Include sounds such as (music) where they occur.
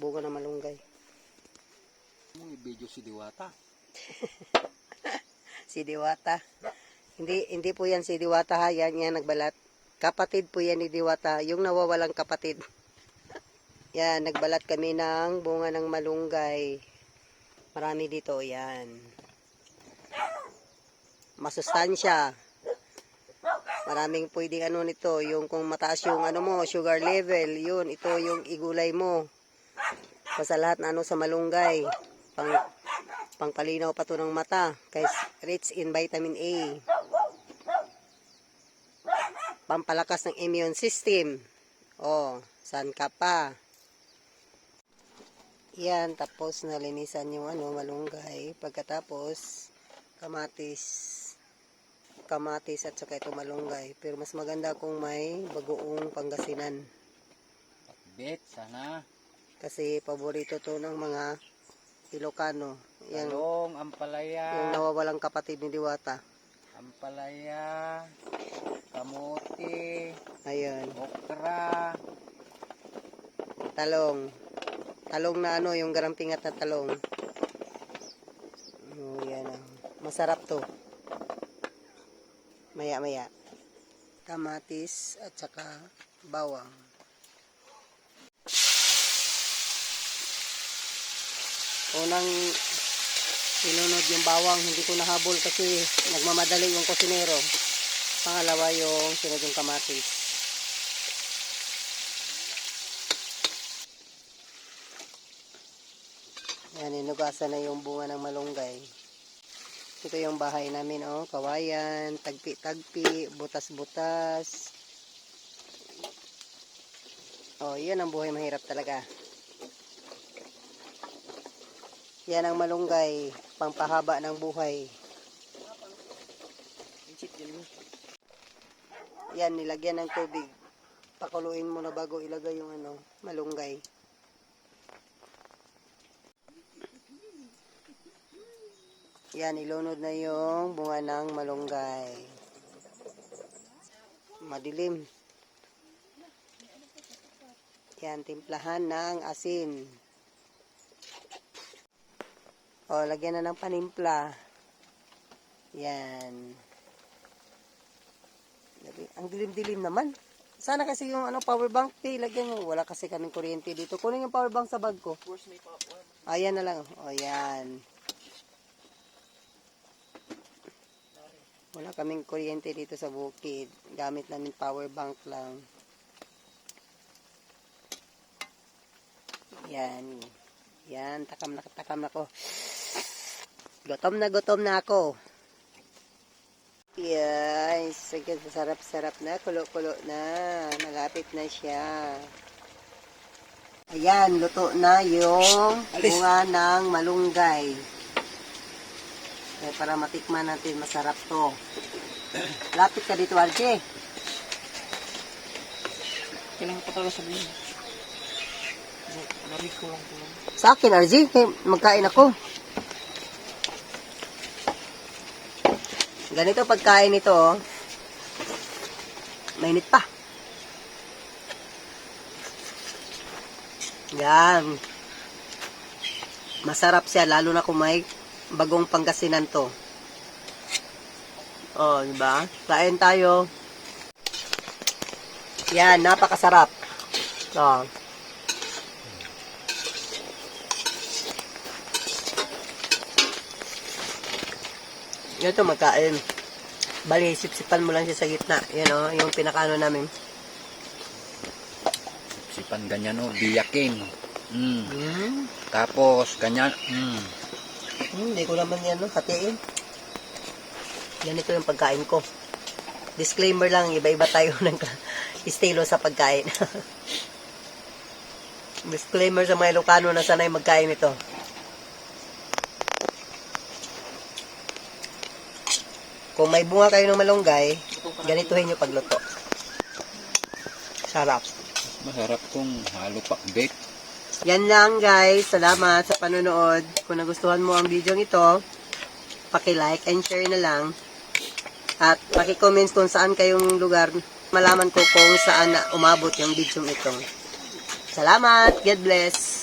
bunga ng malunggay. Mo video si Diwata. (laughs) Si Diwata. Hindi hindi po yan si Diwata ha, yan yan nagbalat. Kapatid po yan ni Diwata, yung nawawalang kapatid. (laughs) Yan, nagbalat kami ng bunga ng malunggay. Marami dito, yan. Masustansya. Maraming pwedeng ano nito, yung kung mataas yung ano mo, sugar level, yun, ito yung igulay mo. Sa lahat na ano sa malunggay, pang pangpalinaw pa to ng mata, kay rich in vitamin A. Pampalakas ng immune system. Oh, saan ka pa? Yan, tapos nalinisan yung ano, malunggay. Pagkatapos, kamatis. Kamatis at saka ito malunggay. Pero mas maganda kung may bagoong pangasinan. Bet, sana. Kasi paborito to ng mga Ilocano. Yung, Talong, ampalaya. yung nawawalang kapatid ni Diwata. Ampalaya. Kamote. Ayun. Okra. Talong. Talong na ano, yung garampingat na talong. Oh, yan ah. Masarap to. Maya maya. Kamatis at saka bawang. Unang sinunod yung bawang, hindi ko nahabol kasi nagmamadali yung kusinero. Pangalawa yung sunod yung kamatis. Yan, inugasan na yung bunga ng malunggay. Ito yung bahay namin, oh. Kawayan, tagpi-tagpi, butas-butas. Oh, yan ang buhay mahirap talaga. Yan ang malunggay, pangpahaba ng buhay. Yan, nilagyan ng tubig. Pakuluin mo na bago ilagay yung ano, malunggay. Yan, ilunod na yung bunga ng malunggay. Madilim. Yan, timplahan ng asin. O, lagyan na ng panimpla. Yan. Ang dilim-dilim naman. Sana kasi yung ano power bank, eh, lagyan mo. Wala kasi kaming kuryente dito. Kunin yung power bank sa bag ko. Ayan na lang. O, yan. Wala kaming kuryente dito sa bukid. Gamit namin power bank lang. Yan. Yan. Takam na takam na ko. Gutom na gutom na ako. Sige, sarap-sarap na. Kulo-kulo na. Malapit na siya. Ayan, luto na yung bunga ng malunggay. Eh, para matikman natin, masarap to. Lapit ka dito, Archie. Kailangan pa talaga sabihin. Ko lang ko lang. Sa akin, Archie, eh, magkain ako. Ganito pagkain nito, oh. Mainit pa. Yan. Masarap siya, lalo na kung may bagong pangasinan to. Oh, di ba? Kain tayo. Yan, napakasarap. Oh. Ito magkain. Bali, sipsipan mo lang siya sa gitna. Yan o, yung pinakaano namin. Sipan ganyan o, biyakin. Mm. Hmm. Tapos, ganyan. Mm. Hindi ko naman yan, no, hatiin. Ganito yung pagkain ko. Disclaimer lang, iba-iba tayo (laughs) ng estilo sa pagkain. (laughs) Disclaimer sa mga Ilocano na sanay magkain ito. Kung may bunga kayo ng malunggay, ganituhin nyo pagluto. Sarap. Masarap tong halo pakbet. Yan lang guys. Salamat sa panonood. Kung nagustuhan mo ang video ito, paki-like and share na lang. At paki-comment kung saan kayong lugar. Malaman ko kung saan na umabot yung video ito. Salamat. God bless.